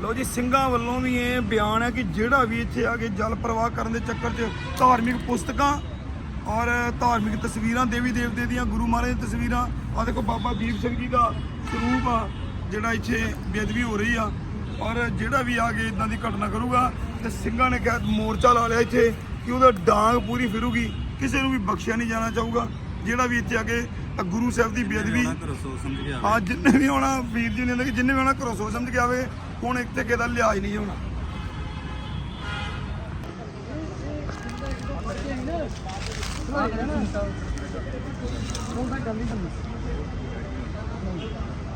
ਲੋ ਜੀ ਸਿੰਘਾਂ ਵੱਲੋਂ ਵੀ ਇਹ ਬਿਆਨ ਹੈ ਕਿ ਜਿਹੜਾ ਵੀ ਇੱਥੇ ਆ ਕੇ ਜਲ ਪ੍ਰਵਾਹ ਕਰਨ ਦੇ ਚੱਕਰ 'ਚ ਧਾਰਮਿਕ ਪੁਸਤਕਾਂ ਔਰ ਧਾਰਮਿਕ ਤਸਵੀਰਾਂ ਦੇਵੀ ਦੇਵਤੇ ਦੀਆਂ ਗੁਰੂ ਮਹਾਰਾਜ ਦੀਆਂ ਤਸਵੀਰਾਂ ਆ ਦੇਖੋ ਬਾਬਾ ਦੀਪ ਸਿੰਘ ਜੀ ਦਾ ਸਰੂਪ ਆ ਜਿਹੜਾ ਇੱਥੇ ਬੇਅਦਬੀ ਹੋ ਰਹੀ ਆ ਔਰ ਜਿਹੜਾ ਵੀ ਆ ਕੇ ਇਦਾਂ ਦੀ ਘਟਨਾ ਕਰੂਗਾ ਤੇ ਸਿੰਘਾਂ ਨੇ ਕਿਹਾ ਮੋਰਚਾ ਲਾ ਲਿਆ ਇੱਥੇ ਕਿ ਉਹਦਾ ਡਾਂਗ ਪੂਰੀ ਫਿਰੂਗੀ ਕਿਸੇ ਨੂੰ ਵੀ ਬਖਸ਼ਿਆ ਨਹੀਂ ਜਾਣਾ ਚਾਹੂਗਾ। ਜਿਹੜਾ ਵੀ ਇੱਥੇ ਆ ਕੇ ਗੁਰੂ ਸਾਹਿਬ ਦੀ ਬੇਅਦਬੀ ਹਾਂ ਜਿੰਨੇ ਵੀ ਆਉਣਾ ਵੀਰ ਜੀ ਨੇ ਕਿ ਜਿੰਨੇ ਵੀ ਆਉਣਾ ਘਰੋਂ ਸੋਚ ਸਮਝ ਕੇ ਆਵੇ ਹੁਣ ਇੱਕ ਤੇ ਕਿਹਦਾ ਲਿਹਾਜ਼ ਨਹੀਂ ਹੋਣਾ।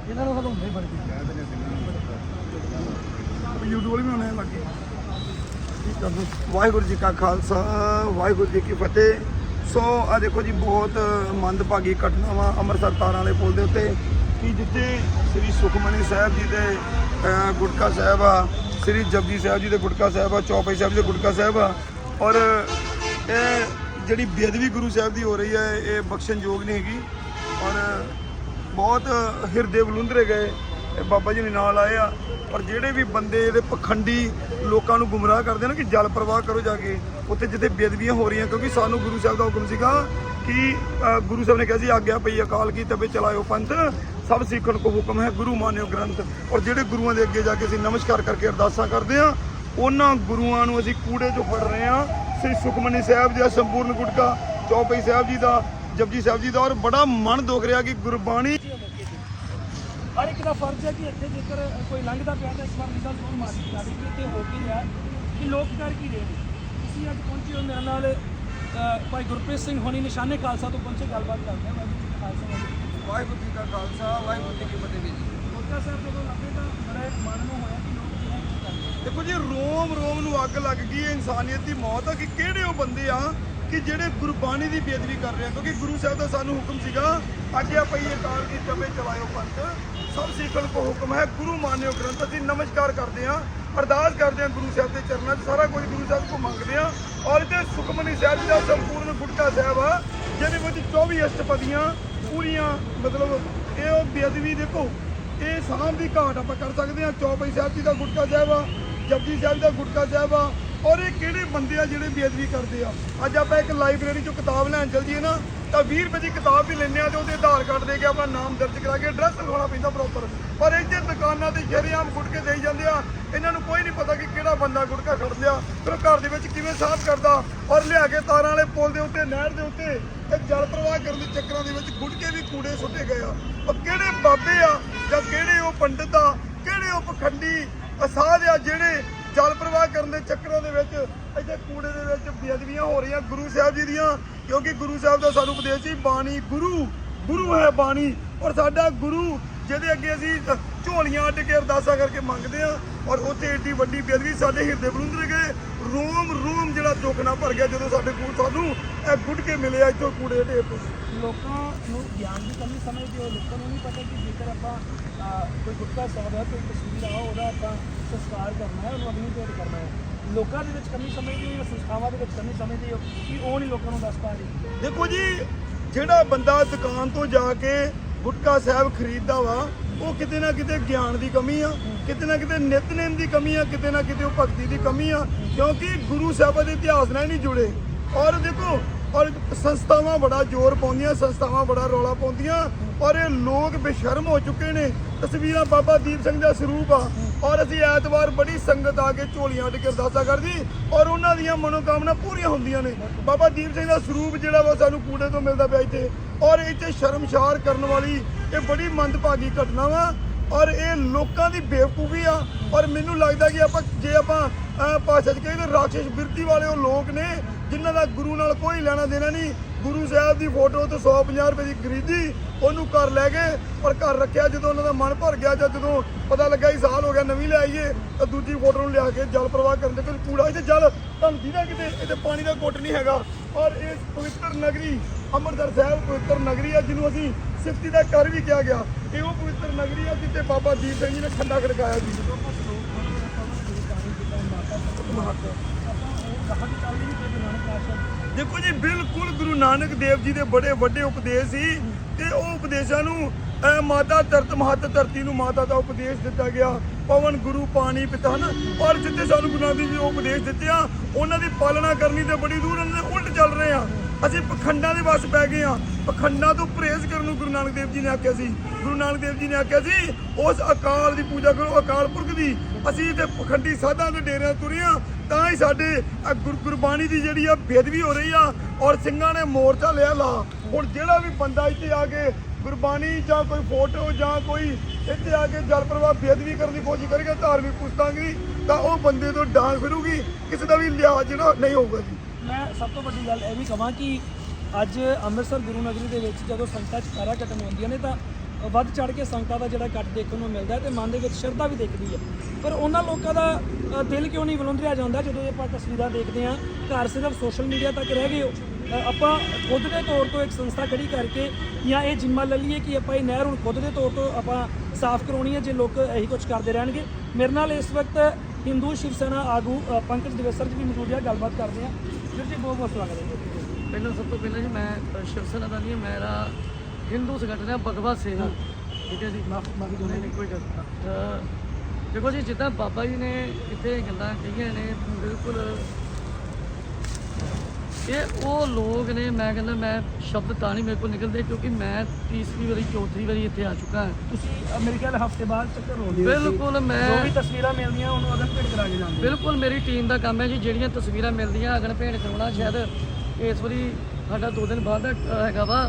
ਇਹਨਾਂ ਨੂੰ ਹਲਾਉਂਦੇ ਬੜੀ YouTube ਵਾਲੇ ਵੀ ਆਉਣੇ ਲੱਗੇ ਵਾਹਿਗੁਰੂ ਜੀ ਕਾ ਖਾਲਸਾ, ਵਾਹਿਗੁਰੂ ਜੀ ਕੀ ਫਤਿਹ। ਸੋ ਆ ਦੇਖੋ ਜੀ, ਬਹੁਤ ਮੰਦਭਾਗੀ ਘਟਨਾਵਾਂ ਅੰਮ੍ਰਿਤਸਰ ਤਾਰਾਂ ਵਾਲੇ ਪੁਲ ਦੇ ਉੱਤੇ। ਕਿ ਜਿੱਥੇ ਸ੍ਰੀ ਸੁਖਮਨੀ ਸਾਹਿਬ ਜੀ ਦੇ ਗੁਟਕਾ ਸਾਹਿਬ ਆ, ਸ੍ਰੀ ਜਪਜੀ ਸਾਹਿਬ ਜੀ ਦੇ ਗੁਟਕਾ ਸਾਹਿਬ ਆ, ਚੌਪਈ ਸਾਹਿਬ ਜੀ ਦੇ ਗੁਟਕਾ ਸਾਹਿਬ ਆ। ਔਰ ਇਹ ਜਿਹੜੀ ਬੇਅਦਬੀ ਗੁਰੂ ਸਾਹਿਬ ਦੀ ਹੋ ਰਹੀ ਹੈ ਇਹ ਬਖਸ਼ਣਯੋਗ ਨਹੀਂ ਹੈਗੀ। ਔਰ ਬਹੁਤ ਹਿਰਦੇ ਬਲੁੰਦਰੇ ਗਏ, ਇਹ ਬਾਬਾ ਜੀ ਨੇ ਨਾਲ ਆਏ ਆ। ਔਰ ਜਿਹੜੇ ਵੀ ਬੰਦੇ ਇਹਦੇ ਪਖੰਡੀ ਲੋਕਾਂ ਨੂੰ ਗੁੰਮਰਾਹ ਕਰਦੇ ਨੇ ਕਿ ਜਲ ਪ੍ਰਵਾਹ ਕਰੋ ਜਾ ਕੇ, ਉੱਥੇ ਜਿੱਥੇ ਬੇਅਦਬੀਆਂ ਹੋ ਰਹੀਆਂ, ਕਿਉਂਕਿ ਸਾਨੂੰ ਗੁਰੂ ਸਾਹਿਬ ਦਾ ਹੁਕਮ ਸੀਗਾ ਕਿ ਗੁਰੂ ਸਾਹਿਬ ਨੇ ਕਿਹਾ ਸੀ, ਆਗਿਆ ਪਈ ਅਕਾਲ ਕੀ ਤਬੇ ਚਲਾਇਓ ਪੰਥ। ਸਭ ਸਿੱਖਣ ਕੋ ਹੁਕਮ ਹੈ, ਗੁਰੂ ਮਾਨਿਓ ਗ੍ਰੰਥ। ਔਰ ਜਿਹੜੇ ਗੁਰੂਆਂ ਦੇ ਅੱਗੇ ਜਾ ਕੇ ਅਸੀਂ ਨਮਸਕਾਰ ਕਰਕੇ ਅਰਦਾਸਾਂ ਕਰਦੇ ਆ ਉਹਨਾਂ ਗੁਰੂਆਂ ਨੂੰ ਅਸੀਂ ਕੂੜੇ 'ਚੋਂ ਫੜ ਰਹੇ ਆ ਸ੍ਰੀ ਸੁਖਮਨੀ ਸਾਹਿਬ ਜੀ ਸੰਪੂਰਨ ਗੁਟਕਾ, ਚੌਪਈ ਸਾਹਿਬ ਜੀ ਦਾ, ਜਪਜੀ ਸਾਹਿਬ ਜੀ ਦਾ। ਔਰ ਬੜਾ ਮਨ ਦੁਖ ਰਿਹਾ ਕਿ ਗੁਰਬਾਣੀ ਹਰ ਇੱਕ ਦਾ ਫਰਜ਼ ਹੈ ਕਿ ਇੱਥੇ ਜੇਕਰ ਕੋਈ ਲੰਘਦਾ ਪਿਆ ਤਾਂ ਇਸ ਵਾਰ ਨਿਸ਼ਾਨ ਜ਼ਰੂਰ ਮਾਰਨੀ ਚਾਹੀਦੀ ਕਿ ਇੱਥੇ ਹੋ ਕੀ ਰਿਹਾ, ਕਿ ਲੋਕ ਕਰ ਕੀ ਰਹੇ ਨੇ। ਤੁਸੀਂ ਅੱਜ ਪਹੁੰਚੇ ਹੋ ਮੇਰੇ ਨਾਲ ਭਾਈ ਗੁਰਪ੍ਰੀਤ ਸਿੰਘ ਹੋਣੀ ਨਿਸ਼ਾਨੇ ਖਾਲਸਾ ਤੋਂ ਪਹੁੰਚੇ, ਗੱਲਬਾਤ ਕਰਦੇ ਹਾਂ। ਵਾਹਿਗੁਰੂ ਖਾਲਸਾ ਵਾਹਿਗੁਰੂ ਜੀ ਕਾ ਖਾਲਸਾ ਵਾਹਿਗੁਰੂ ਜੀ ਕੀ ਫਤਿਹ ਜੀ। ਗੁਰਕਾ ਸਾਹਿਬ ਜਦੋਂ ਲੱਗੇ ਤਾਂ ਬੜਾ ਮਨ ਨੂੰ ਹੋਇਆ ਕਿ ਲੋਕ ਜਿਹੜਾ ਕੀ ਕਰਦੇ। ਦੇਖੋ ਜੀ ਰੋਮ ਰੋਮ ਨੂੰ ਅੱਗ ਲੱਗ ਗਈ ਇਨਸਾਨੀਅਤ ਦੀ ਮੌਤ ਆ ਕਿ ਕਿਹੜੇ ਉਹ ਬੰਦੇ ਆ ਕਿ ਜਿਹੜੇ ਗੁਰਬਾਣੀ ਦੀ ਬੇਅਦਬੀ ਕਰ ਰਹੇ ਆ ਕਿਉਂਕਿ ਗੁਰੂ ਸਾਹਿਬ ਦਾ ਸਾਨੂੰ ਹੁਕਮ ਸੀਗਾ ਆਗਿਆ ਪਈ ਹੈ ਕਾਲ ਕੀ ਚੱਬੇ ਚਲਾਇਓ ਪੰਥ ਸਭ ਸਿੱਖਣ ਕੋ ਹੁਕਮ ਹੈ ਗੁਰੂ ਮਾਨਿਓ ਗ੍ਰੰਥ ਅਸੀਂ ਨਮਸਕਾਰ ਕਰਦੇ ਆ ਅਰਦਾਸ ਕਰਦੇ ਆ ਗੁਰੂ ਸਾਹਿਬ ਦੇ ਚਰਨਾਂ 'ਚ ਸਾਰਾ ਕੁਝ ਗੁਰੂ ਸਾਹਿਬ ਕੋ ਮੰਗਦੇ ਆ ਔਰ ਇਹਦੇ ਸੁਖਮਨੀ ਸਾਹਿਬ ਦਾ ਸੰਪੂਰਨ ਗੁਟਕਾ ਸਾਹਿਬ ਆ ਜਿਹਦੇ ਵਿੱਚ 24 ਅਸ਼ਟਪਦੀਆਂ ਪੂਰੀਆਂ, ਮਤਲਬ ਇਹ ਉਹ ਬੇਅਦਬੀ ਦੇਖੋ, ਇਹ ਸਾਂਭ ਦੀ ਘਾਟ ਆਪਾਂ ਕਰ ਸਕਦੇ ਹਾਂ। ਚੌਪਈ ਸਾਹਿਬ ਜੀ ਦਾ ਗੁਟਕਾ ਸਾਹਿਬ ਆ, ਜਪਜੀ ਸਾਹਿਬ ਦਾ ਗੁਟਕਾ ਸਾਹਿਬ ਆ ਔਰ ਇਹ ਕਿਹੜੇ ਬੰਦੇ ਆ ਜਿਹੜੇ ਬੇਅਦਬੀ ਕਰਦੇ ਆ? ਅੱਜ ਆਪਾਂ ਇੱਕ ਲਾਇਬ੍ਰੇਰੀ ਚੋਂ ਕਿਤਾਬ ਲੈਣ ਚੱਲ ਜੀਏ ਨਾ, ਤਾਂ 20 ਰੁਪਏ ਦੀ ਕਿਤਾਬ ਵੀ ਲੈਂਦੇ ਆ ਤੇ ਉਹਦੇ ਆਧਾਰ ਕਾਰਡ ਦੇ ਕੇ ਆਪਣਾ ਨਾਮ ਦਰਜ ਕਰਾ ਕੇ ਐਡਰੈਸ ਲਿਖਾਉਣਾ ਪੈਂਦਾ ਪ੍ਰੋਪਰ ਪਰ ਇੱਥੇ ਦੁਕਾਨਾਂ ਤੇ ਸ਼ਰੇਆਮ ਗੁਟਕੇ ਦੇਈ ਜਾਂਦੇ ਆ, ਇਹਨਾਂ ਨੂੰ ਕੋਈ ਨਹੀਂ ਪਤਾ ਕਿ ਕਿਹੜਾ ਬੰਦਾ ਗੁਟਕਾ ਖੜ ਲਿਆ, ਫਿਰ ਉਹ ਘਰ ਦੇ ਵਿੱਚ ਕਿਵੇਂ ਸਾਫ਼ ਕਰਦਾ। ਔਰ ਲਿਆ ਕੇ ਤਾਰਾਂ ਵਾਲੇ ਪੁਲ ਦੇ ਉੱਤੇ, ਨਹਿਰ ਦੇ ਉੱਤੇ ਇਹ ਜਲ ਪ੍ਰਵਾਹ ਕਰਨ ਦੇ ਚੱਕਰਾਂ ਦੇ ਵਿੱਚ ਗੁਟਕੇ ਵੀ ਕੂੜੇ ਸੁੱਟੇ ਗਏ ਆ। ਉਹ ਕਿਹੜੇ ਬਾਬੇ ਆ ਜਾਂ ਕਿਹੜੇ ਉਹ ਪੰਡਤ ਆ, ਕਿਹੜੇ ਉਹ ਪਖੰਡੀ ਅਸਾਧ ਆ ਜਿਹੜੇ ਜਲ ਪ੍ਰਵਾਹ ਕਰਨ ਦੇ ਚੱਕਰਾਂ ਦੇ ਵਿੱਚ ਇੱਥੇ ਕੂੜੇ ਦੇ ਵਿੱਚ ਬੇਅਦਬੀਆਂ ਹੋ ਰਹੀਆਂ ਗੁਰੂ ਸਾਹਿਬ ਜੀ ਦੀਆਂ, ਕਿਉਂਕਿ ਗੁਰੂ ਸਾਹਿਬ ਦਾ ਸਾਨੂੰ ਉਪਦੇਸ਼ ਸੀ ਬਾਣੀ ਗੁਰੂ ਗੁਰੂ ਹੈ ਬਾਣੀ। ਔਰ ਸਾਡਾ ਗੁਰੂ, ਜਿਹਦੇ ਅੱਗੇ ਅਸੀਂ ਝੋਲੀਆਂ ਅੱਡ ਕੇ ਅਰਦਾਸਾਂ ਕਰਕੇ ਮੰਗਦੇ ਆ ਔਰ ਉੱਥੇ ਏਡੀ ਵੱਡੀ ਬੇਅਦਬੀ ਸਾਡੇ ਹਿਰਦੇ ਬਲੁੰਦਰ ਗਏ। ਰੋਮ ਰੋਮ ਜਿਹੜਾ ਨਾਲ ਭਰ ਗਿਆ ਜਦੋਂ ਸਾਡੇ ਕੋਲ ਸਾਨੂੰ ਇਹ ਗੁੱਡ ਕੇ ਮਿਲਿਆ ਇੱਥੋਂ ਕੂੜੇ ਦੇ ਢੇਰ ਤੋਂ। ਲੋਕਾਂ ਨੂੰ ਗਿਆਨ ਦੀ ਕਮੀ ਸਮਝਦੇ ਹੋ ਲੋਕਾਂ ਨੂੰ ਨਹੀਂ ਪਤਾ ਕਿ ਜੇਕਰ ਆਪਾਂ ਕੋਈ ਗੁਟਕਾ ਸਾਹਿਬ ਹੈ ਕੋਈ ਤਸਵੀਰ ਆ ਉਹਦਾ ਆਪਾਂ ਸੰਸਕਾਰ ਕਰਨਾ ਹੈ ਉਹਨੂੰ ਅਗਨੀ ਭੇਟ ਕਰਨਾ ਹੈ। ਲੋਕਾਂ ਦੇ ਵਿੱਚ ਕਮੀ ਸਮਝਦੇ ਹੋ ਜਾਂ ਸੰਸਥਾਵਾਂ ਦੇ ਵਿੱਚ ਕਮੀ ਸਮਝਦੇ ਹੋ ਕਿ ਉਹ ਨਹੀਂ ਲੋਕਾਂ ਨੂੰ ਦੱਸ ਪਾ ਰਹੀ? ਦੇਖੋ ਜੀ ਜਿਹੜਾ ਬੰਦਾ ਦੁਕਾਨ ਤੋਂ ਜਾ ਕੇ ਗੁਟਕਾ ਸਾਹਿਬ ਖਰੀਦਦਾ ਵਾ, ਉਹ ਕਿਤੇ ਨਾ ਕਿਤੇ ਗਿਆਨ ਦੀ ਕਮੀ ਆ, ਕਿਤੇ ਨਾ ਕਿਤੇ ਨਿਤਨੇਮ ਦੀ ਕਮੀ ਆ, ਕਿਤੇ ਨਾ ਕਿਤੇ ਉਹ ਭਗਤੀ ਦੀ ਕਮੀ ਆ, ਕਿਉਂਕਿ ਗੁਰੂ ਸਾਹਿਬ ਦੇ ਇਤਿਹਾਸ ਨਾਲ ਨਹੀਂ ਜੁੜੇ। ਔਰ ਦੇਖੋ ਔਰ ਸੰਸਥਾਵਾਂ ਬੜਾ ਜ਼ੋਰ ਪਾਉਂਦੀਆਂ, ਸੰਸਥਾਵਾਂ ਬੜਾ ਰੌਲਾ ਪਾਉਂਦੀਆਂ ਔਰ ਇਹ ਲੋਕ ਬੇਸ਼ਰਮ ਹੋ ਚੁੱਕੇ ਨੇ। ਤਸਵੀਰਾਂ ਬਾਬਾ ਦੀਪ ਸਿੰਘ ਦਾ ਸਰੂਪ ਆ ਔਰ ਅਸੀਂ ਐਤਵਾਰ ਬੜੀ ਸੰਗਤ ਆ ਕੇ ਝੋਲੀਆਂ ਅੱਡ ਕੇ ਅਰਦਾਸਾਂ ਕਰਦੀ ਔਰ ਉਹਨਾਂ ਦੀਆਂ ਮਨੋਕਾਮਨਾ ਪੂਰੀਆਂ ਹੁੰਦੀਆਂ ਨੇ। ਬਾਬਾ ਦੀਪ ਸਿੰਘ ਦਾ ਸਰੂਪ ਜਿਹੜਾ ਵਾ ਸਾਨੂੰ ਕੂੜੇ ਤੋਂ ਮਿਲਦਾ ਪਿਆ ਇੱਥੇ ਔਰ ਇੱਥੇ ਸ਼ਰਮਸ਼ਾਰ ਕਰਨ ਵਾਲੀ ਇਹ ਬੜੀ ਮੰਦਭਾਗੀ ਘਟਨਾ ਵਾ ਔਰ ਇਹ ਲੋਕਾਂ ਦੀ ਬੇਵਕੂਫੀ ਆ ਔਰ ਮੈਨੂੰ ਲੱਗਦਾ ਕਿ ਆਪਾਂ ਜੇ ਆਪਾਂ ਭਾਸ਼ਾ 'ਚ ਕਹੀਏ ਤਾਂ ਰਾਖਸ਼ ਬਿਰਤੀ ਵਾਲੇ ਉਹ ਲੋਕ ਨੇ ਜਿਨ੍ਹਾਂ ਦਾ ਗੁਰੂ ਨਾਲ ਕੋਈ ਲੈਣਾ ਦੇਣਾ ਨਹੀਂ, ਗੁਰੂ ਸਾਹਿਬ ਦੀ ਫੋਟੋ ਤੇ 150 ਰੁਪਏ ਦੀ ਖਰੀਦੀ, ਉਹਨੂੰ ਘਰ ਲੈ ਗਏ, ਪਰ ਘਰ ਰੱਖਿਆ ਜਦੋਂ ਉਹਨਾਂ ਦਾ ਮਨ ਭਰ ਗਿਆ, ਜਾਂ ਜਦੋਂ ਪਤਾ ਲੱਗਾ ਕਿ ਸਾਲ ਹੋ ਗਿਆ ਨਵੀਂ ਲੈ ਆਈਏ, ਤਾਂ ਦੂਜੀ ਫੋਟੋ ਨੂੰ ਲਿਆ ਕੇ ਜਲ ਪ੍ਰਵਾਹ ਕਰਨ ਦੇ ਕੋਈ ਕੂੜਾ ਇੱਥੇ ਜਲ ਧੰਦੀ ਦੀਦਾ ਕਿਤੇ, ਇੱਥੇ ਪਾਣੀ ਦਾ ਘੁੱਟ ਨਹੀਂ ਹੈਗਾ। ਔਰ ਇਸ ਪਵਿੱਤਰ ਨਗਰੀ, ਅੰਮ੍ਰਿਤਸਰ ਸਾਹਿਬ ਪਵਿੱਤਰ ਨਗਰੀ ਆ, ਜਿਹਨੂੰ ਅਸੀਂ ਸਿਫਤੀ ਦਾ ਘਰ ਵੀ ਕਿਹਾ ਗਿਆ। ਇਹ ਉਹ ਪਵਿੱਤਰ ਨਗਰੀ ਆ, ਜਿੱਥੇ ਬਾਬਾ ਦੀਪ ਸਿੰਘ ਜੀ ਨੇ ਖੰਡਾ ਖੜਕਾਇਆ ਸੀ। ਦੇਖੋ ਜੀ, ਬਿਲਕੁਲ ਗੁਰੂ ਨਾਨਕ ਦੇਵ ਜੀ ਦੇ ਬੜੇ ਵੱਡੇ ਉਪਦੇਸ਼ ਸੀ ਤੇ ਉਹ ਉਪਦੇਸ਼ਾਂ ਨੂੰ ਮਾਤਾ ਧਰਤ, ਮਹਤ ਧਰਤੀ ਨੂੰ ਮਾਤਾ ਦਾ ਉਪਦੇਸ਼ ਦਿੱਤਾ ਗਿਆ। ਪਵਨ, ਗੁਰੂ, ਪਾਣੀ, ਪਿਤਾ, ਹਨ? ਔਰ ਜਿੱਥੇ ਸਾਨੂੰ ਗੁਰੂ ਨਾਨਕ ਦੇਵ ਜੀ ਉਹ ਉਪਦੇਸ਼ ਦਿੱਤੇ ਆ, ਉਹਨਾਂ ਦੀ ਪਾਲਣਾ ਕਰਨੀ ਤੇ ਬੜੀ ਦੂਰ, ਉਹਨਾਂ ਦੇ ਉਲਟ ਚੱਲ ਰਹੇ ਆ। ਅਸੀਂ ਪਖੰਡਾਂ ਦੇ ਵੱਸ ਪੈ ਗਏ ਆ ਪਖੰਡਾਂ ਤੋਂ ਪਰਹੇਜ਼ ਕਰਨ ਨੂੰ ਗੁਰੂ ਨਾਨਕ ਦੇਵ ਜੀ ਨੇ ਆਖਿਆ ਸੀ। ਗੁਰੂ ਨਾਨਕ ਦੇਵ ਜੀ ਨੇ ਆਖਿਆ ਸੀ, ਉਸ ਅਕਾਲ ਦੀ ਪੂਜਾ ਕਰੋ, ਅਕਾਲ ਪੁਰਖ ਦੀ। ਅਸੀਂ ਤੇ ਪਖੰਡੀ ਸਾਧਾਂ ਦੇ ਡੇਰਿਆਂ ਤੁਰੀਆਂ ਤਾਂ ਹੀ ਸਾਡੇ ਗੁਰ- ਗੁਰਬਾਣੀ ਦੀ ਜਿਹੜੀ ਆ ਬੇਦਬੀ ਹੋ ਰਹੀ ਆ ਔਰ ਸਿੰਘਾਂ ਨੇ ਮੋਰਚਾ ਲਿਆ ਲਾ। ਹੁਣ ਜਿਹੜਾ ਵੀ ਬੰਦਾ ਇੱਥੇ ਆ ਕੇ ਗੁਰਬਾਣੀ ਜਾਂ ਕੋਈ ਫੋਟੋ ਜਾਂ ਕੋਈ ਇੱਥੇ ਆ ਕੇ ਜਲ ਪ੍ਰਵਾਹ ਬੇਦਵੀ ਕਰਨ ਦੀ ਕੋਸ਼ਿਸ਼ ਕਰੇਗਾ ਧਾਰਮਿਕ ਪੁਸਤਾਂਗੀ ਤਾਂ ਉਹ ਬੰਦੇ ਤੋਂ ਡਾਂਗ ਫਿਰੂਗੀ। ਕਿਸੇ ਦਾ ਵੀ ਲਿਹਾਜ਼ ਨਾ, ਨਹੀਂ ਹੋਊਗਾ ਜੀ। ਮੈਂ ਸਭ ਤੋਂ ਵੱਡੀ ਗੱਲ ਇਹ ਵੀ ਕਹਾਂ ਕਿ ਅੱਜ ਅੰਮ੍ਰਿਤਸਰ ਗੁਰੂ ਨਗਰੀ ਦੇ ਵਿੱਚ ਜਦੋਂ ਸੰਗਤਾਂ ਚ ਪੈਰਾ ਕੱਟਣ ਆਉਂਦੀਆਂ ਨੇ ਤਾਂ ਵੱਧ ਚੜ ਕੇ ਸੰਗਤਾਂ ਦਾ ਜਿਹੜਾ ਕੱਟ ਦੇਖਣ ਨੂੰ ਮਿਲਦਾ ਹੈ ਤੇ ਮਨ ਦੇ ਵਿੱਚ ਸ਼ਰਧਾ ਵੀ ਦਿਖਦੀ ਹੈ। ਪਰ ਉਹਨਾਂ ਲੋਕਾਂ ਦਾ ਦਿਲ ਕਿਉਂ ਨਹੀਂ ਵਿਲੁੰਦਰਿਆ ਜਾਂਦਾ ਜਦੋਂ ਇਹ ਆਪਾਂ ਤਸਵੀਰਾਂ ਦੇਖਦੇ ਹਾਂ? ਘਰ ਸਿਰਫ ਸੋਸ਼ਲ ਮੀਡੀਆ ਤੱਕ ਰਹਿ ਗਏ ਹੋ। ਆਪਾਂ ਖੁਦ ਦੇ ਤੌਰ ਤੋਂ ਇੱਕ ਸੰਸਥਾ ਖੜੀ ਕਰਕੇ ਜਾਂ ਇਹ ਜ਼ਿੰਮਾ ਲੈ ਲਈਏ ਕਿ ਆਪਾਂ ਇਹ ਨਹਿਰ ਹੁਣ ਖੁਦ ਦੇ ਤੌਰ ਤੋਂ ਆਪਾਂ ਸਾਫ਼ ਕਰਾਉਣੀ ਹੈ, ਜੇ ਲੋਕ ਇਹੀ ਕੁਝ ਕਰਦੇ ਰਹਿਣਗੇ। ਮੇਰੇ ਨਾਲ ਇਸ ਵਕਤ ਹਿੰਦੂ ਸ਼ਿਵ ਸੈਨਾ ਆਗੂ ਪੰਕਜ ਦਿਵੇਸਰ ਜੀ ਵੀ ਮੌਜੂਦ ਹੈ, ਗੱਲਬਾਤ ਕਰਦੇ ਹਾਂ। ਵੀਰ ਜੀ ਬਹੁਤ ਬਹੁਤ ਸਵਾਗਤ ਹੈ। ਪਹਿਲਾਂ ਸਭ ਤੋਂ ਪਹਿਲਾਂ ਜੀ ਮੈਂ ਅ, ਸ਼ਿਵ ਸੈਨਾ ਦਾ ਨਹੀਂ ਮੇਰਾ ਹਿੰਦੂ ਸੰਗਠਨ ਹੈ ਭਗਵਤ ਸੇਨਾ ਠੀਕ ਹੈ ਜੀ ਮਾਫ ਮਾਫੀ ਨਹੀਂ ਨਹੀਂ ਕੋਈ ਗੱਲ ਦੇਖੋ ਜੀ ਜਿੱਦਾਂ ਬਾਬਾ ਜੀ ਨੇ ਇੱਥੇ ਗੱਲਾਂ ਕਹੀਆਂ ਨੇ ਬਿਲਕੁਲ ਇਹ ਉਹ ਲੋਕ ਨੇ ਮੈਂ ਕਹਿੰਦਾ ਮੈਂ ਸ਼ਬਦ ਤਾਂ ਨਹੀਂ ਮੇਰੇ ਕੋਲ ਨਿਕਲਦੇ ਕਿਉਂਕਿ ਮੈਂ ਤੀਸਰੀ ਵਾਰੀ ਚੌਥੀ ਵਾਰੀ ਇੱਥੇ ਆ ਚੁੱਕਾ ਹਾਂ। ਤੁਸੀਂ ਅ, ਮੇਰੇ ਖਿਆਲ ਹਫ਼ਤੇ ਬਾਅਦ ਚੱਕਰ ਹੋ ਗਏ ਬਿਲਕੁਲ ਮੈਂ ਜੋ ਵੀ ਤਸਵੀਰਾਂ ਮਿਲਦੀਆਂ ਉਹਨੂੰ ਅਗਨ ਭੇਟ ਕਰਾ ਕੇ ਜਾਂਦੇ ਬਿਲਕੁਲ ਮੇਰੀ ਟੀਮ ਦਾ ਕੰਮ ਹੈ ਜੀ ਜਿਹੜੀਆਂ ਤਸਵੀਰਾਂ ਮਿਲਦੀਆਂ ਅਗਨ ਭੇਟ ਕਰਾਉਣਾ ਸ਼ਾਇਦ ਇਸ ਵਾਰੀ ਸਾਡਾ ਦੋ ਦਿਨ ਬਾਅਦ ਦਾ ਹੈਗਾ ਵਾ।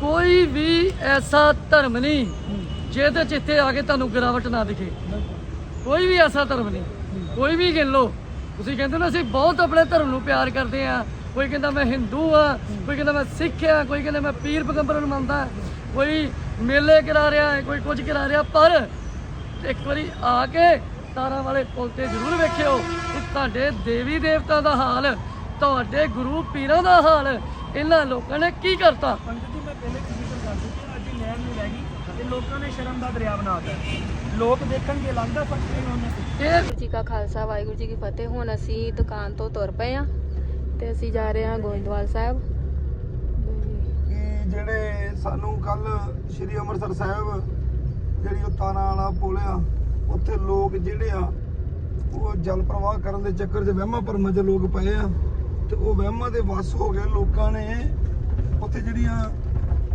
ਕੋਈ ਵੀ ਐਸਾ ਧਰਮ ਨਹੀਂ ਜਿਹਦੇ ਚ ਇੱਥੇ ਆ ਕੇ ਤੁਹਾਨੂੰ ਗਿਰਾਵਟ ਨਾ ਦਿਖੇ। ਕੋਈ ਵੀ ਐਸਾ ਧਰਮ ਨਹੀਂ। ਕੋਈ ਵੀ ਗਿਣ ਲਓ। ਤੁਸੀਂ ਕਹਿੰਦੇ ਨਾ ਅਸੀਂ ਬਹੁਤ ਆਪਣੇ ਧਰਮ ਨੂੰ ਪਿਆਰ ਕਰਦੇ ਆ ਕੋਈ ਕਹਿੰਦਾ ਮੈਂ ਹਿੰਦੂ ਆ ਕੋਈ ਕਹਿੰਦਾ ਮੈਂ ਸਿੱਖ ਆ ਕੋਈ ਕਹਿੰਦਾ ਮੈਂ ਪੀਰ ਪੈਗੰਬਰਾਂ ਨੂੰ ਮੰਨਦਾ ਕੋਈ ਮੇਲੇ ਕਰਾ ਰਿਹਾ ਹੈ ਕੋਈ ਕੁਝ ਕਰਾ ਰਿਹਾ ਪਰ ਇੱਕ ਵਾਰੀ ਆ ਕੇ ਤਾਰਾਂ ਵਾਲੇ ਪੁਲ ਤੇ ਜ਼ਰੂਰ ਵੇਖਿਓ ਕਿ ਤੁਹਾਡੇ ਦੇਵੀ ਦੇਵਤਾ ਦਾ ਹਾਲ ਤੁਹਾਡੇ ਗੁਰੂ ਪੀਰਾਂ ਦਾ ਹਾਲ ਇਹਨਾਂ ਲੋਕਾਂ ਨੇ ਕੀ ਕਰਤਾ? ਪੰਡਤ ਜੀ ਮੈਂ ਪਹਿਲੇ ਕੀ ਜ਼ਿਕਰ ਕਰ ਦਿੱਤੀ ਅੱਜ ਨਹਿਰ ਨਹੀਂ ਰਹਿ ਗਈ ਤੇ ਲੋਕਾਂ ਨੇ ਸ਼ਰਮ ਦਾ ਦਰਿਆ ਬਣਾ ਦਿੱਤਾ। ਲੋਕ ਦੇਖਣਗੇ ਲੱਗਦਾ ਫ਼ਰਕ ਨਹੀਂ ਉਹਨਾਂ ਤੇ ਜੀ ਕਾ ਖਾਲਸਾ ਵਾਹਿਗੁਰੂ ਜੀ ਕੀ ਫਤਿਹ। ਹੁਣ ਅਸੀਂ ਦੁਕਾਨ ਤੋਂ ਤੁਰ ਪਏ ਆ ਤੇ ਅਸੀਂ ਜਾ ਰਹੇ ਹਾਂ ਗੋਇੰਦਵਾਲ ਸਾਹਿਬ। ਕਿ ਜਿਹੜੇ ਸਾਨੂੰ ਕੱਲ ਸ਼੍ਰੀ ਅੰਮ੍ਰਿਤਸਰ ਸਾਹਿਬ, ਜਿਹੜੀ ਉਹ ਤਾਰਾਂ ਵਾਲਾ ਪੁਲ ਆ, ਉੱਥੇ ਲੋਕ ਜਿਹੜੇ ਆ, ਉਹ ਜਲ ਪ੍ਰਵਾਹ ਕਰਨ ਦੇ ਚੱਕਰ 'ਚ ਵਹਿਮਾਂ ਭਰਮਾਂ 'ਚ ਲੋਕ ਪਏ ਆ ਤੇ ਉਹ ਵਹਿਮਾਂ ਦੇ ਵਸ ਹੋ ਗਏ ਲੋਕਾਂ ਨੇ। ਉੱਥੇ ਜਿਹੜੀਆਂ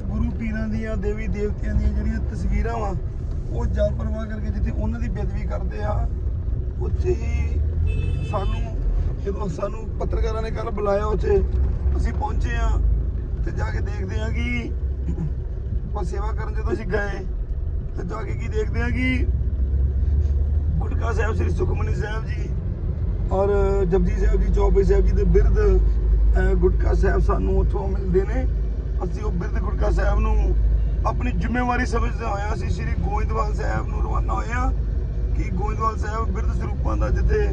ਗੁਰੂ ਪੀਰਾਂ ਦੀਆਂ, ਦੇਵੀ ਦੇਵਤਿਆਂ ਦੀਆਂ ਜਿਹੜੀਆਂ ਤਸਵੀਰਾਂ ਵਾ, ਉਹ ਜਲ ਪ੍ਰਵਾਹ ਕਰਕੇ ਜਿੱਥੇ ਉਹਨਾਂ ਦੀ ਬੇਦਬੀ ਕਰਦੇ ਆ, ਉੱਥੇ ਹੀ ਸਾਨੂੰ ਜਦੋਂ ਸਾਨੂੰ ਪੱਤਰਕਾਰਾਂ ਨੇ ਕੱਲ ਬੁਲਾਇਆ ਉੱਥੇ, ਅਸੀਂ ਪਹੁੰਚੇ ਆ ਤੇ ਜਾ ਕੇ ਦੇਖਦੇ ਆ ਕਿ ਆਪਾਂ ਸੇਵਾ ਕਰਨ ਜਦੋਂ ਅਸੀਂ ਗਏ, ਤੇ ਜਾ ਕੇ ਕੀ ਦੇਖਦੇ ਆ ਕਿ ਗੁਟਕਾ ਸਾਹਿਬ ਸ੍ਰੀ ਸੁਖਮਨੀ ਸਾਹਿਬ ਜੀ ਔਰ ਜਪਜੀ ਸਾਹਿਬ ਜੀ, ਚੌਪਈ ਸਾਹਿਬ ਜੀ ਦੇ ਬਿਰਧ ਗੁਟਕਾ ਸਾਹਿਬ ਸਾਨੂੰ ਉੱਥੋਂ ਮਿਲਦੇ ਨੇ। ਅਸੀਂ ਉਹ ਬਿਰਧ ਗੁਟਕਾ ਸਾਹਿਬ ਨੂੰ ਆਪਣੀ ਜ਼ਿੰਮੇਵਾਰੀ ਸਮਝਦੇ ਹੋਇਆ ਅਸੀਂ ਸ੍ਰੀ ਗੋਇੰਦਵਾਲ ਸਾਹਿਬ ਨੂੰ ਰਵਾਨਾ ਹੋਏ ਆ ਕਿ ਗੋਇੰਦਵਾਲ ਸਾਹਿਬ ਬਿਰਧ ਸਰੂਪਾਂ ਦਾ ਜਿੱਥੇ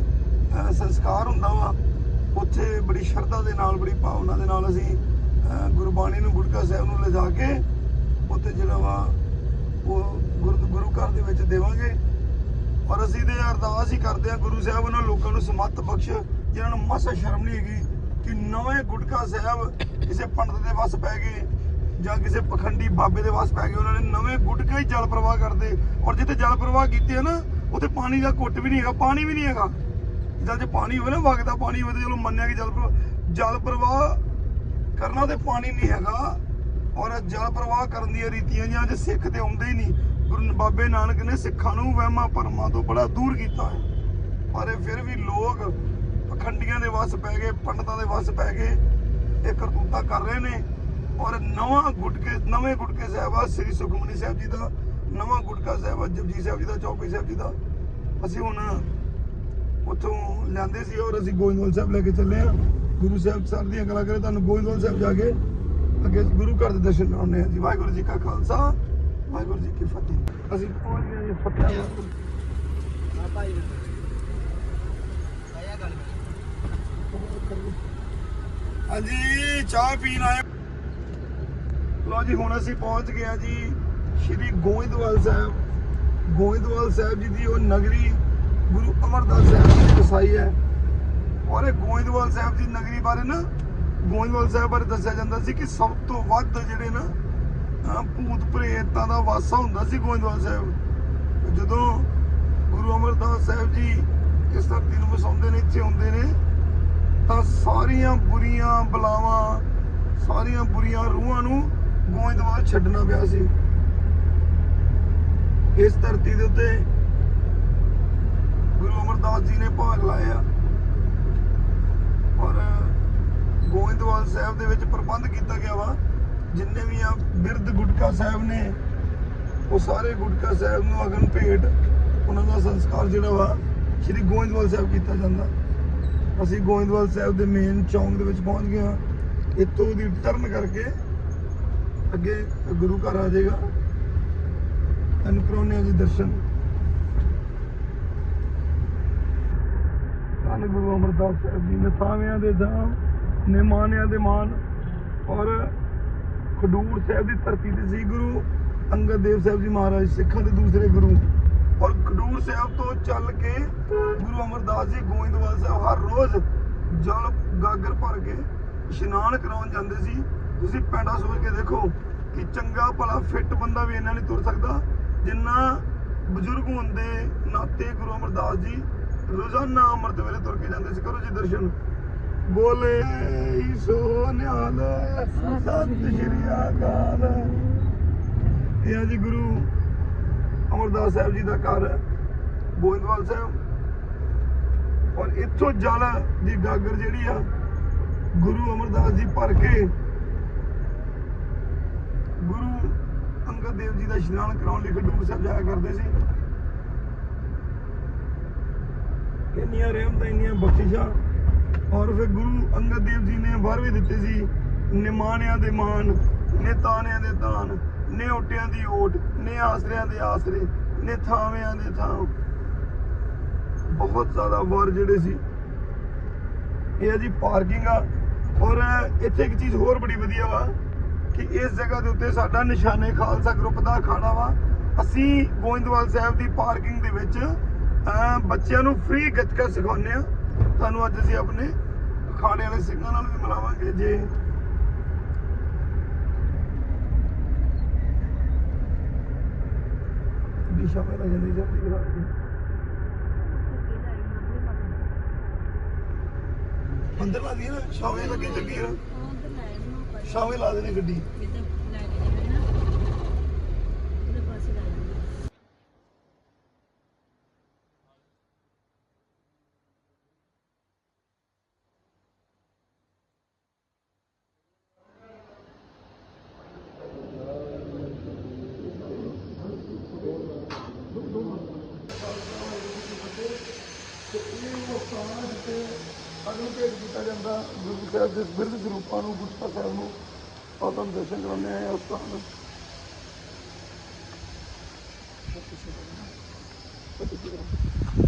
ਸੰਸਕਾਰ ਹੁੰਦਾ ਵਾ, ਉੱਥੇ ਬੜੀ ਸ਼ਰਧਾ ਦੇ ਨਾਲ, ਬੜੀ ਭਾਵਨਾ ਦੇ ਨਾਲ ਅਸੀਂ ਗੁਰਬਾਣੀ ਨੂੰ ਗੁਟਕਾ ਸਾਹਿਬ ਨੂੰ ਲਿਜਾ ਕੇ ਉੱਥੇ ਜਿਹੜਾ ਵਾ, ਉਹ ਗੁਰੂ ਗੁਰੂ ਘਰ ਦੇ ਵਿੱਚ ਦੇਵਾਂਗੇ। ਔਰ ਅਸੀਂ ਤੇ ਅਰਦਾਸ ਹੀ ਕਰਦੇ ਆ ਗੁਰੂ ਸਾਹਿਬ ਉਹਨਾਂ ਲੋਕਾਂ ਨੂੰ ਸਮੱਤ ਬਖਸ਼, ਜਿਨ੍ਹਾਂ ਨੂੰ ਮਾਸਾ ਸ਼ਰਮ ਨਹੀਂ ਹੈਗੀ ਕਿ ਨਵੇਂ ਗੁਟਕਾ ਸਾਹਿਬ ਕਿਸੇ ਪੰਡਤ ਦੇ ਵੱਸ ਪੈ ਗਏ ਜਾਂ ਕਿਸੇ ਪਖੰਡੀ ਬਾਬੇ ਦੇ ਵੱਸ ਪੈ ਗਏ, ਉਹਨਾਂ ਨੇ ਨਵੇਂ ਗੁਟਕੇ ਹੀ ਜਲ ਪ੍ਰਵਾਹ ਕਰਦੇ। ਔਰ ਜਿੱਥੇ ਜਲ ਪ੍ਰਵਾਹ ਕੀਤੇ ਆ ਨਾ, ਉੱਥੇ ਪਾਣੀ ਦਾ ਘੁੱਟ ਵੀ ਨਹੀਂ ਹੈਗਾ, ਪਾਣੀ ਵੀ ਨਹੀਂ ਹੈਗਾ। ਜਦ ਜੇ ਪਾਣੀ ਹੋਵੇ ਨਾ, ਵਗਦਾ ਪਾਣੀ ਹੋਵੇ ਤਾਂ ਚਲੋ ਮੰਨਿਆ ਕਿ ਜਲ ਪ੍ਰਵਾਹ ਜਲ ਪ੍ਰਵਾਹ ਕਰਨਾ ਤੇ ਪਾਣੀ ਨਹੀਂ ਹੈਗਾ। ਔਰ ਜਲ ਪ੍ਰਵਾਹ ਕਰਨ ਦੀਆਂ ਰੀਤੀਆਂ ਜਾਂ ਅੱਜ ਸਿੱਖ ਤੇ ਆਉਂਦੇ ਹੀ ਨਹੀਂ। ਗੁਰੂ ਬਾਬੇ ਨਾਨਕ ਨੇ ਸਿੱਖਾਂ ਨੂੰ ਵਹਿਮਾਂ ਭਰਮਾਂ ਤੋਂ ਬੜਾ ਦੂਰ ਕੀਤਾ ਹੈ। ਪਰ ਫਿਰ ਵੀ ਲੋਕ ਪਖੰਡੀਆਂ ਦੇ ਵੱਸ ਪੈ ਗਏ, ਪੰਡਤਾਂ ਦੇ ਵੱਸ ਪੈ ਗਏ, ਇਹ ਕਰਤੂਤਾ ਕਰ ਰਹੇ ਨੇ। ਔਰ ਨਵਾਂ ਗੁਟਕੇ ਨਵੇਂ ਗੁਟਕੇ ਸਾਹਿਬ ਆ, ਸ੍ਰੀ ਸੁਖਮਨੀ ਸਾਹਿਬ ਜੀ ਦਾ, ਨਵਾਂ ਗੁਟਕਾ ਸਾਹਿਬ ਆ, ਜਪਜੀ ਸਾਹਿਬ ਜੀ ਦਾ ਚੌਪੀ ਸਾਹਿਬ ਜੀ ਦਾ। ਅਸੀਂ ਹੁਣ ਉੱਥੋਂ ਲੈਂਦੇ ਸੀ ਔਰ ਅਸੀਂ ਗੋਇੰਦਵਾਲ ਸਾਹਿਬ ਲੈ ਕੇ ਚੱਲੇ ਆ ਗੁਰੂ ਸਾਹਿਬ ਸਰ ਦੀਆਂ ਗੱਲਾਂ ਕਰੇ, ਤੁਹਾਨੂੰ ਗੋਇੰਦਵਾਲ ਸਾਹਿਬ ਜਾ ਕੇ ਅੱਗੇ ਗੁਰੂ ਘਰ ਦੇ ਦਰਸ਼ਨ ਕਰਾਉਣੇ ਆ ਜੀ। ਵਾਹਿਗੁਰੂ ਜੀ ਕਾ ਖਾਲਸਾ, ਵਾਹਿਗੁਰੂ ਜੀ ਕੀ ਫਤਿਹ। ਅਸੀਂ ਪਹੁੰਚ ਗਏ ਜੀ ਫਤਿਹ ਹਾਂਜੀ, ਚਾਹ ਪੀਣ ਆਏ। ਲੋ ਜੀ, ਹੁਣ ਅਸੀਂ ਪਹੁੰਚ ਗਏ ਆ ਜੀ ਸ਼੍ਰੀ ਗੋਇੰਦਵਾਲ ਸਾਹਿਬ। ਗੋਇੰਦਵਾਲ ਸਾਹਿਬ ਜੀ ਦੀ ਉਹ ਨਗਰੀ ਗੁਰੂ ਅਮਰਦਾਸ ਸਾਹਿਬ ਜੀ ਦੀ ਵਸਾਈ ਹੈ। ਔਰ ਇਹ ਗੋਇੰਦਵਾਲ ਸਾਹਿਬ ਦੀ ਨਗਰੀ ਬਾਰੇ ਨਾ, ਗੋਇੰਦਵਾਲ ਸਾਹਿਬ ਬਾਰੇ ਦੱਸਿਆ ਜਾਂਦਾ ਸੀ ਕਿ ਸਭ ਤੋਂ ਵੱਧ ਜਿਹੜੇ ਨਾ ਭੂਤ ਪ੍ਰੇਤਾਂ ਦਾ ਵਾਸਾ ਹੁੰਦਾ ਸੀ ਗੋਇੰਦਵਾਲ ਸਾਹਿਬ। ਜਦੋਂ ਗੁਰੂ ਅਮਰਦਾਸ ਸਾਹਿਬ ਜੀ ਇਸ ਧਰਤੀ ਨੂੰ ਵਸਾਉਂਦੇ ਨੇ, ਇੱਥੇ ਹੁੰਦੇ ਨੇ, ਤਾਂ ਸਾਰੀਆਂ ਬੁਰੀਆਂ ਬਲਾਵਾਂ, ਸਾਰੀਆਂ ਬੁਰੀਆਂ ਰੂਹਾਂ ਨੂੰ ਗੋਇੰਦਵਾਲ ਛੱਡਣਾ ਪਿਆ ਸੀ। ਇਸ ਧਰਤੀ ਦੇ ਉੱਤੇ ਗੁਰੂ ਅਮਰਦਾਸ ਜੀ ਨੇ ਭਾਗ ਲਾਇਆ। ਔਰ ਗੋਇੰਦਵਾਲ ਸਾਹਿਬ ਦੇ ਵਿੱਚ ਪ੍ਰਬੰਧ ਕੀਤਾ ਗਿਆ ਵਾ। ਜਿੰਨੇ ਵੀ ਆ ਬਿਰਧ ਗੁਟਕਾ ਸਾਹਿਬ ਨੇ, ਉਹ ਸਾਰੇ ਗੁਟਕਾ ਸਾਹਿਬ ਨੂੰ ਅਗਨ ਭੇਟ ਉਹਨਾਂ ਦਾ ਸੰਸਕਾਰ ਜਿਹੜਾ ਵਾ, ਸ਼੍ਰੀ ਗੋਇੰਦਵਾਲ ਸਾਹਿਬ ਕੀਤਾ ਜਾਂਦਾ। ਅਸੀਂ ਗੋਇੰਦਵਾਲ ਸਾਹਿਬ ਦੇ ਮੇਨ ਚੌਂਕ ਦੇ ਵਿੱਚ ਪਹੁੰਚ ਗਏ ਹਾਂ। ਇੱਥੋਂ ਦੀ ਟਰਨ ਕਰਕੇ ਅੱਗੇ ਗੁਰੂ ਘਰ ਆ ਜਾਏਗਾ। ਅਨਕਰੋਨੇ ਦੇ ਦਰਸ਼ਨ। ਧੰਨ ਗੁਰੂ ਅਮਰਦਾਸ ਸਾਹਿਬ ਜੀ ਨੇ ਥਾਵਿਆਂ ਦੇ ਧਾਮ ਨਿਮਾਨਿਆਂ ਦੇ ਮਾਨ ਔਰ ਖਡੂਰ ਸਾਹਿਬ ਦੀ ਧਰਤੀ ਤੇ ਸੀ ਗੁਰੂ ਅੰਗਦ ਦੇਵ ਸਾਹਿਬ ਜੀ ਮਹਾਰਾਜ ਸਿੱਖਾਂ ਦੇ ਦੂਸਰੇ ਗੁਰੂ ਔਰ ਖਡੂਰ ਸਾਹਿਬ ਤੋਂ ਚੱਲ ਕੇ ਗੁਰੂ ਅਮਰਦਾਸ ਜੀ ਗੋਇੰਦਵਾਲ ਸਾਹਿਬ ਹਰ ਰੋਜ਼ ਜਲ ਗਾਗਰ ਭਰ ਕੇ ਇਸ਼ਨਾਨ ਕਰਾਉਣ ਜਾਂਦੇ ਸੀ। ਤੁਸੀਂ ਪੈਂਡਾ ਸੋਚ ਕੇ ਦੇਖੋ ਕਿ ਚੰਗਾ ਭਲਾ ਫਿੱਟ ਬੰਦਾ ਵੀ ਇੰਨਾ ਨਹੀਂ ਤੁਰ ਸਕਦਾ ਜਿੰਨਾ ਬਜ਼ੁਰਗ ਹੁੰਦੇ ਨਾਤੇ ਗੁਰੂ ਅਮਰਦਾਸ ਜੀ ਰੋਜ਼ਾਨਾ ਅੰਮ੍ਰਿਤ ਵੇਲੇ ਤੁਰ ਕੇ ਜਾਂਦੇ ਸੀ, ਕਰੋ ਜੀ ਦਰਸ਼ਨ। ਬੋਲੇ ਸੋ ਨਿਹਾਲ, ਸਤਿ ਸ਼੍ਰੀ ਅਕਾਲ। ਇਹ ਆ ਗੁਰੂ ਅਮਰਦਾਸ ਸਾਹਿਬ ਜੀ ਦਾ ਘਰ ਹੈ ਗੋਇੰਦਵਾਲ ਸਾਹਿਬ। ਔਰ ਇੱਥੋਂ ਜਲ ਦੀ ਗਾਗਰ ਜਿਹੜੀ ਆ, ਗੁਰੂ ਅਮਰਦਾਸ ਜੀ ਭਰ ਕੇ ਗੁਰੂ ਅੰਗਦ ਦੇਵ ਜੀ ਦਾ ਇਸ਼ਨਾਨ ਕਰਾਉਣ ਲਈ ਖਡੂਰ ਸਾਹਿਬ ਜਾਇਆ ਕਰਦੇ ਸੀ। ਇੰਨੀਆਂ ਰਹਿਮਤਾਂ ਇੰਨੀਆਂ ਬਖਸ਼ਿਸ਼ਾਂ। ਔਰ ਫਿਰ ਗੁਰੂ ਅੰਗਦ ਦੇਵ ਜੀ ਨੇ ਵਰ ਵੀ ਦਿੱਤੇ ਸੀ ਨਿਮਾਣਿਆਂ ਦੇ ਮਾਨ ਨੇ ਤਾਣਿਆਂ ਦੇ ਤਾਨ ਨੇ ਓਟਿਆਂ ਦੀ ਓਟ, ਨੇ ਆਸਰਿਆਂ ਦੇ ਆਸਰੇ, ਨੇ ਥਾਵਿਆਂ ਦੇ ਥਾਂ ਬਹੁਤ ਜ਼ਿਆਦਾ ਵਰ ਜਿਹੜੇ ਸੀ। ਇਹ ਆ ਜੀ ਪਾਰਕਿੰਗ ਆ। ਔਰ ਇੱਥੇ ਇੱਕ ਚੀਜ਼ ਹੋਰ ਬੜੀ ਵਧੀਆ ਵਾ ਕਿ ਇਸ ਜਗ੍ਹਾ ਦੇ ਉੱਤੇ ਸਾਡਾ ਨਿਸ਼ਾਨੇ ਖਾਲਸਾ ਗਰੁੱਪ ਦਾ ਅਖਾੜਾ ਵਾ। ਅਸੀਂ ਗੋਇੰਦਵਾਲ ਸਾਹਿਬ ਦੀ ਪਾਰਕਿੰਗ ਦੇ ਵਿੱਚ ਬੱਚਿਆਂ ਨੂੰ ਫ੍ਰੀ ਗੱਤਕਾ ਸਿਖਾਉਂਦੇ ਆ ਤੁਹਾਨੂੰ ਅੱਜ ਅਸੀਂ ਆਪਣੇ ਅਖਾੜੇ ਵਾਲੇ ਸਿੰਘਾਂ ਨਾਲ ਵੀ ਮਿਲਾਵਾਂਗੇ ਜੇ ਦਿਸ਼ਾ ਪਹਿਲਾਂ ਜਾਂਦੀ ਜਾਂਦੀ ਕਰਾ ਅੰਦਰ ਲਾ ਦੀ ਨਾ ਸ਼ਾਵੇਂ ਲੱਗੇ ਚੱਲੀ ਨਾ ਸ਼ਾਵੇਂ ਲਾ ਦੇਣੀ ਗੱਡੀ ਤੇ ਇਹ ਉਹ ਸਥਾਨ ਹੈ ਜਿੱਥੇ ਅਗਨ ਭੇਟ ਕੀਤਾ ਜਾਂਦਾ ਗੁਰੂ ਸਾਹਿਬ ਦੇ ਬਿਰਧ ਸਰੂਪਾਂ ਨੂੰ ਗੁਟਕਾ ਸਾਹਿਬ ਨੂੰ ਉਹ ਤੁਹਾਨੂੰ ਦਰਸ਼ਨ ਕਰਾਉਂਦੇ ਆ ਉਸ ਸਥਾਨ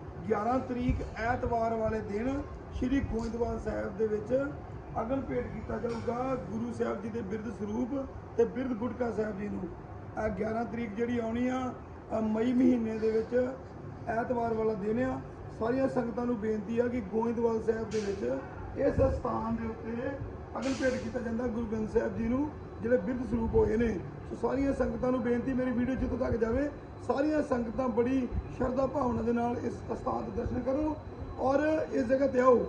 11 ਤਰੀਕ ਐਤਵਾਰ ਵਾਲੇ ਦਿਨ ਸ੍ਰੀ ਗੋਇੰਦਵਾਲ ਸਾਹਿਬ ਦੇ ਵਿੱਚ ਅਗਨ ਭੇਟ ਕੀਤਾ ਜਾਊਗਾ ਗੁਰੂ ਸਾਹਿਬ ਜੀ ਦੇ ਬਿਰਧ ਸਰੂਪ ਤੇ ਬਿਰਧ ਗੁਟਕਾ ਸਾਹਿਬ ਜੀ ਨੂੰ। ਇਹ 11 ਤਰੀਕ ਜਿਹੜੀ ਆਉਣੀ ਆ ਮਈ ਮਹੀਨੇ ਦੇ ਵਿੱਚ ਐਤਵਾਰ ਵਾਲਾ ਦਿਨ ਆ। ਸਾਰੀਆਂ ਸੰਗਤਾਂ ਨੂੰ ਬੇਨਤੀ ਆ ਕਿ ਗੋਇੰਦਵਾਲ ਸਾਹਿਬ ਦੇ ਵਿੱਚ ਇਸ ਸਥਾਨ ਦੇ ਉੱਤੇ ਅਗਨ ਭੇਟ ਕੀਤਾ ਜਾਂਦਾ ਗੁਰੂ ਗ੍ਰੰਥ ਸਾਹਿਬ ਜੀ ਨੂੰ। ਜਿਹੜੇ ਬਿਰਧ ਸਰੂਪ ਹੋਏ ਨੇ, ਸੋ ਸਾਰੀਆਂ ਸੰਗਤਾਂ ਨੂੰ ਬੇਨਤੀ ਮੇਰੀ ਵੀਡੀਓ ਜਿੱਥੋਂ ਤੱਕ ਜਾਵੇ, ਸਾਰੀਆਂ ਸੰਗਤਾਂ ਬੜੀ ਸ਼ਰਧਾ ਭਾਵਨਾ ਦੇ ਨਾਲ ਇਸ ਅਸਥਾਨ ਦੇ ਦਰਸ਼ਨ ਕਰੋ ਔਰ ਇਸ ਜਗ੍ਹਾ ਤੇ ਆਓ।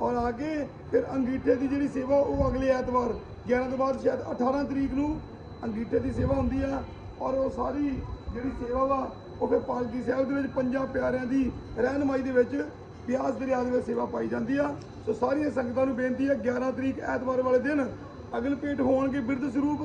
ਔਰ ਆਗੇ ਫਿਰ ਅੰਗੀਠੇ ਦੀ ਜਿਹੜੀ ਸੇਵਾ, ਉਹ ਅਗਲੇ ਐਤਵਾਰ 11 ਤੋਂ ਬਾਅਦ ਸ਼ਾਇਦ 18 ਤਰੀਕ ਨੂੰ ਅੰਗੀਠੇ ਦੀ ਸੇਵਾ ਹੁੰਦੀ ਆ ਔਰ ਉਹ ਸਾਰੀ ਜਿਹੜੀ ਸੇਵਾ ਵਾ, ਉਹ ਫਿਰ ਪਾਲਕੀ ਸਾਹਿਬ ਦੇ ਵਿੱਚ, ਪੰਜਾਂ ਪਿਆਰਿਆਂ ਦੀ ਰਹਿਨਮਾਈ ਦੇ ਵਿੱਚ ਬਿਆਸ ਦਰਿਆ ਦੇ ਵਿੱਚ ਸੇਵਾ ਪਾਈ ਜਾਂਦੀ ਆ। ਸੋ ਸਾਰੀਆਂ ਸੰਗਤਾਂ ਨੂੰ ਬੇਨਤੀ ਹੈ 11 ਤਰੀਕ ਐਤਵਾਰ ਵਾਲੇ ਦਿਨ ਅਗਲਪੇਟ ਹੋਣਗੇ ਬਿਰਧ ਸਰੂਪ।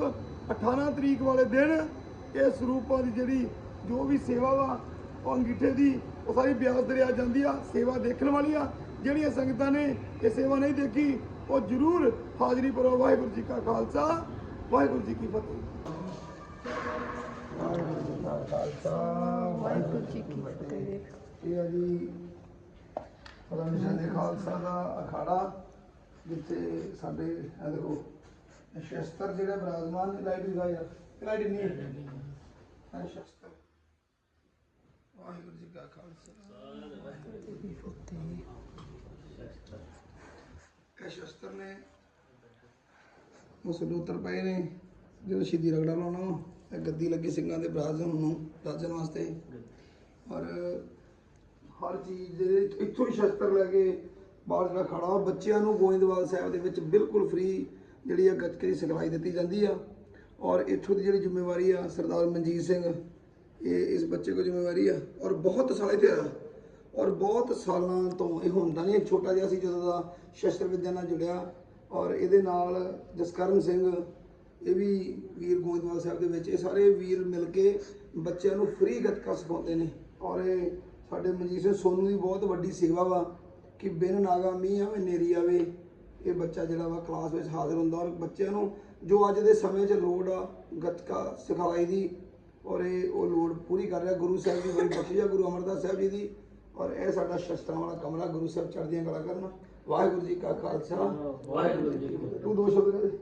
18 ਤਰੀਕ ਵਾਲੇ ਦਿਨ ਇਹ ਸਰੂਪਾਂ ਦੀ ਜਿਹੜੀ ਜੋ ਵੀ ਸੇਵਾ ਵਾ ਉਹ ਅੰਗੀਠੇ ਦੀ ਉਹ ਸਾਰੀ ਬਿਆਸ ਦਰਿਆ ਜਾਂਦੀ ਆ ਸੇਵਾ ਦੇਖਣ ਵਾਲੀਆਂ। ਜਿਹੜੀਆਂ ਸੰਗਤਾਂ ਨੇ ਇਹ ਸੇਵਾ ਨਹੀਂ ਦੇਖੀ ਉਹ ਜ਼ਰੂਰ ਹਾਜ਼ਰੀ ਭਰੋ। ਵਾਹਿਗੁਰੂ ਜੀ ਕਾ ਖਾਲਸਾ ਵਾਹਿਗੁਰੂ ਜੀ ਕੀ ਫਤਿਹ। ਵਾਹਿਗੁਰੂ ਜੀ ਕਾ ਖਾਲਸਾ ਵਾਹਿਗੁਰੂ ਜੀ ਕੀ ਫਤਿਹ। ਇਹ ਹੈ ਜੀ ਪਰਮੇਸ਼ਰ ਦੇ ਖਾਲਸਾ ਦਾ ਅਖਾੜਾ ਜਿੱਥੇ ਸਾਡੇ ਇਹ ਦੇਖੋ ਸ਼ਸਤਰ ਜਿਹੜਾ ਬਰਾਜ਼ਮਾਨ ਲਾਈਟ ਦਿਖਾ ਯਾਰ ਲਾਈਟ ਨਹੀਂ ਹੈ ਸ਼ਸਤਰ। ਵਾਹਿਗੁਰੂ ਜੀ ਕਾ ਖਾਲਸਾ। ਇਹ ਸ਼ਸਤਰ ਨੇ ਮੁਸਲ ਉਤਰ ਪਏ ਨੇ। ਜਦੋਂ ਸ਼ਹੀਦੀ ਰਗੜਾ ਲਾਉਣਾ ਇਹ ਗੱਦੀ ਲੱਗੀ ਸਿੰਘਾਂ ਦੇ ਬਰਾਜ਼ਮ ਨੂੰ ਰਾਜਨ ਵਾਸਤੇ। ਔਰ ਹਰ ਚੀਜ਼ ਦੇ ਇੱਥੋਂ ਹੀ ਸ਼ਸਤਰ ਲੈ ਕੇ ਬਾਹਰ ਜਿਹੜਾ ਖੜਾ ਬੱਚਿਆਂ ਨੂੰ ਗੋਇੰਦਵਾਲ ਸਾਹਿਬ ਦੇ ਵਿੱਚ ਬਿਲਕੁਲ ਫ੍ਰੀ ਜਿਹੜੀ ਆ ਗੱਤਕੇ ਦੀ ਸਿਖਲਾਈ ਦਿੱਤੀ ਜਾਂਦੀ ਆ ਔਰ ਇੱਥੋਂ ਦੀ ਜਿਹੜੀ ਜ਼ਿੰਮੇਵਾਰੀ ਆ ਸਰਦਾਰ ਮਨਜੀਤ ਸਿੰਘ, ਇਹ ਇਸ ਬੱਚੇ ਕੋਲ ਜ਼ਿੰਮੇਵਾਰੀ ਆ ਔਰ ਬਹੁਤ ਸਾਲੇ ਤੇ ਆ ਔਰ ਬਹੁਤ ਸਾਲਾਂ ਤੋਂ ਇਹ ਹੁੰਦਾ ਨਹੀਂ, ਛੋਟਾ ਜਿਹਾ ਸੀ ਜਦੋਂ ਦਾ ਸ਼ਸਤਰ ਵਿਦਿਆ ਨਾਲ ਜੁੜਿਆ ਔਰ ਇਹਦੇ ਨਾਲ ਜਸਕਰਨ ਸਿੰਘ, ਇਹ ਵੀ ਵੀਰ ਗੋਇੰਦਵਾਲ ਸਾਹਿਬ ਦੇ ਵਿੱਚ, ਇਹ ਸਾਰੇ ਵੀਰ ਮਿਲ ਕੇ ਬੱਚਿਆਂ ਨੂੰ ਫ੍ਰੀ ਗੱਤਕਾ ਸਿਖਾਉਂਦੇ ਨੇ। ਔਰ ਇਹ ਸਾਡੇ ਮਨਜੀਤ ਸਿੰਘ ਸੋਨੂ ਦੀ ਬਹੁਤ ਵੱਡੀ ਸੇਵਾ ਵਾ ਕਿ ਬਿਨ ਨਾਗਾ ਮੀਂਹ ਆਵੇ, ਨੇਰੀ ਆਵੇ ਇਹ ਬੱਚਾ ਜਿਹੜਾ ਵਾ ਕਲਾਸ ਵਿੱਚ ਹਾਜ਼ਰ ਹੁੰਦਾ ਔਰ ਬੱਚਿਆਂ ਨੂੰ ਜੋ ਅੱਜ ਦੇ ਸਮੇਂ 'ਚ ਲੋੜ ਆ ਗੱਤਕਾ ਸਿਖਲਾਈ ਦੀ ਔਰ ਇਹ ਉਹ ਲੋੜ ਪੂਰੀ ਕਰ ਰਿਹਾ ਗੁਰੂ ਸਾਹਿਬ ਦੀ ਬੜੀ ਬਖਸ਼ਿਸ਼ ਆ ਗੁਰੂ ਅਮਰਦਾਸ ਸਾਹਿਬ ਜੀ ਦੀ ਔਰ ਇਹ ਸਾਡਾ ਸ਼ਸਤਰਾਂ ਵਾਲਾ ਕਮਰਾ ਗੁਰੂ ਸਾਹਿਬ ਚੜ੍ਹਦੀਆਂ ਕਲਾ ਕਰਨ। ਵਾਹਿਗੁਰੂ ਜੀ ਕਾ ਖਾਲਸਾ। ਵਾਹਿਗੁਰੂ ਜੀ ਕੀ ਫਤਿਹ। ਤੂੰ ਦੋ ਸ਼ਬਦ ਕਹਿ ਦੇ